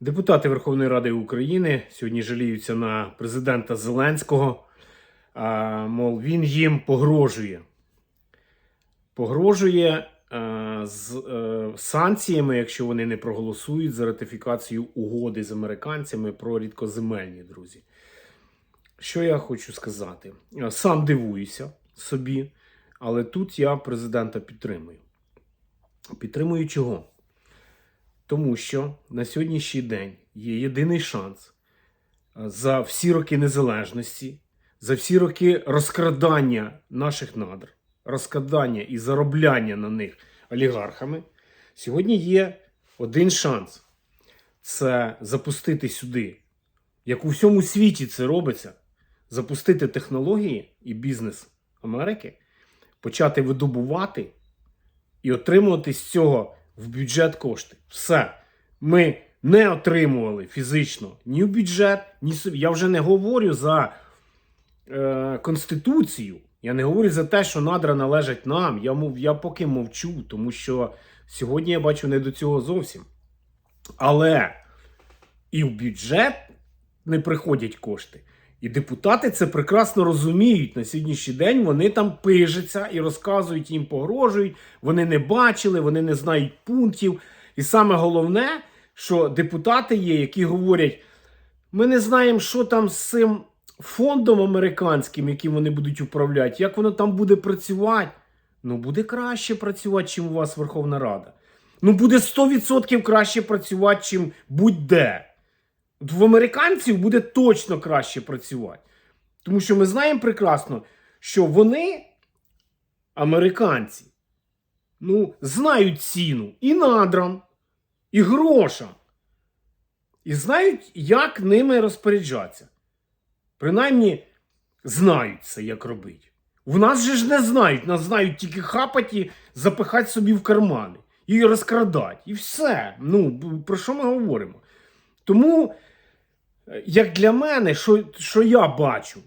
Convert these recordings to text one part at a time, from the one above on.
Депутати Верховної Ради України сьогодні жаліються на президента Зеленського. Мов, він їм погрожує. Погрожує е, з е, санкціями, якщо вони не проголосують за ратифікацію угоди з американцями про рідкоземельні, друзі. Що я хочу сказати? Е, Сам дивуюся собі, але тут я президента підтримую. Підтримую чого? Тому що на сьогоднішній день є єдиний шанс е, за всі роки незалежності, за всі роки розкрадання наших надр, розкрадання і заробляння на них олігархами. Сьогодні є один шанс це запустити сюди, як у всьому світі це робиться, запустити технології і бізнес Америки, почати видобувати і отримувати з цього в бюджет кошти. Все. Ми не отримували фізично ні в бюджет, ні. Я вже не говорю за е, Конституцію. Я не говорю за те, що надра належать нам. Я, мов, я поки мовчу, тому що сьогодні я бачу не до цього зовсім. Але і в бюджет не приходять кошти. І депутати це прекрасно розуміють. На сьогоднішній день вони там пижаться і розказують, їм погрожують. Вони не бачили, вони не знають пунктів. І саме головне, що депутати є, які говорять: ми не знаємо, що там з цим фондом американським, яким вони будуть управляти, як воно там буде працювати. Ну, буде краще працювати, чим у вас Верховна Рада. Ну, буде 100% краще працювати, чим будь-де. В американців буде точно краще працювати. Тому що ми знаємо прекрасно, що вони, американці, ну, знають ціну і надрам, і грошам. І знають, як ними розпоряджатися. Принаймні, знають це, як робити. В нас же ж не знають, нас знають тільки хапаті, запихати собі в кармани і розкрадати. І все. Ну, про що ми говоримо? Тому, як для мене, що, що я бачу,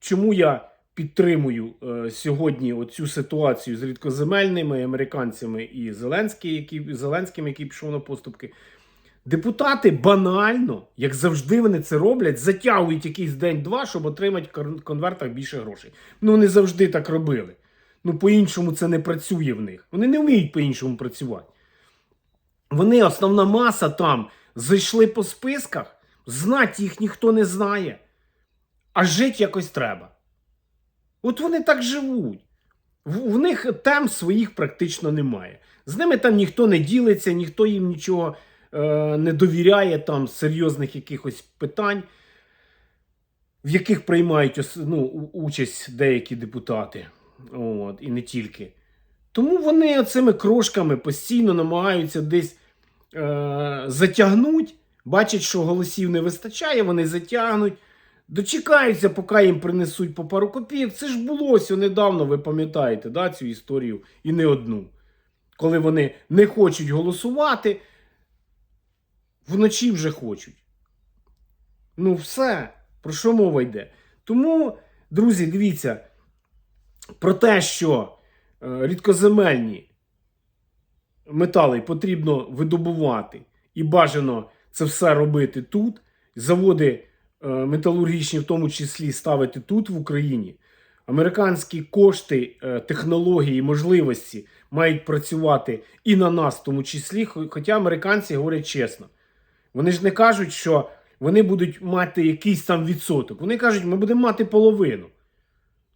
чому я підтримую е, сьогодні оцю ситуацію з рідкоземельними американцями і Зеленським, який, Зеленським, який пішов на поступки. Депутати банально, як завжди вони це роблять, затягують якийсь день-два, щоб отримати в конвертах більше грошей. Ну, не завжди так робили. Ну, по-іншому це не працює в них. Вони не вміють по-іншому працювати. Вони, основна маса там, зайшли по списках, знати їх ніхто не знає. А жити якось треба. От вони так живуть. В, в них тем своїх практично немає. З ними там ніхто не ділиться, ніхто їм нічого е, не довіряє, там серйозних якихось питань, в яких приймають ну, участь деякі депутати. От, і не тільки. Тому вони цими крошками постійно намагаються десь е, затягнуть, бачать, що голосів не вистачає, вони затягнуть. Дочекаються, поки їм принесуть по пару копійок. Це ж було ось недавно, ви пам'ятаєте да, цю історію і не одну. Коли вони не хочуть голосувати, вночі вже хочуть. Ну, все, про що мова йде? Тому, друзі, дивіться, про те, що е, рідкоземельні метали потрібно видобувати і бажано це все робити тут. Заводи е, металургічні, в тому числі, ставити тут, в Україні. Американські кошти, е, технології, можливості мають працювати і на нас, в тому числі. Хоча американці говорять чесно. Вони ж не кажуть, що вони будуть мати якийсь там відсоток. Вони кажуть, ми будемо мати половину.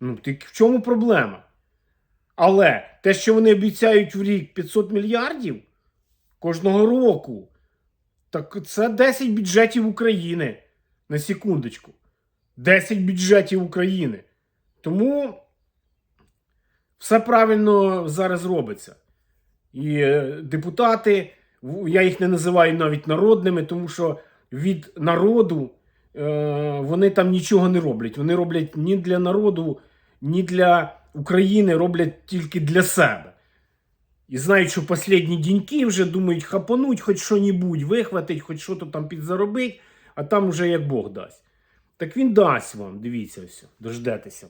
Ну, в чому проблема? Але те, що вони обіцяють в рік 500 мільярдів кожного року, так це 10 бюджетів України. На секундочку. 10 бюджетів України. Тому все правильно зараз робиться. І е, депутати, я їх не називаю навіть народними, тому що від народу е, вони там нічого не роблять. Вони роблять ні для народу, ні для України, роблять тільки для себе. І знають, що останні діньки вже думають хапануть, хоч що-небудь, вихватить, хоч що то там підзаробить, а там вже як Бог дасть. Так він дасть вам, дивіться все, дождетеся.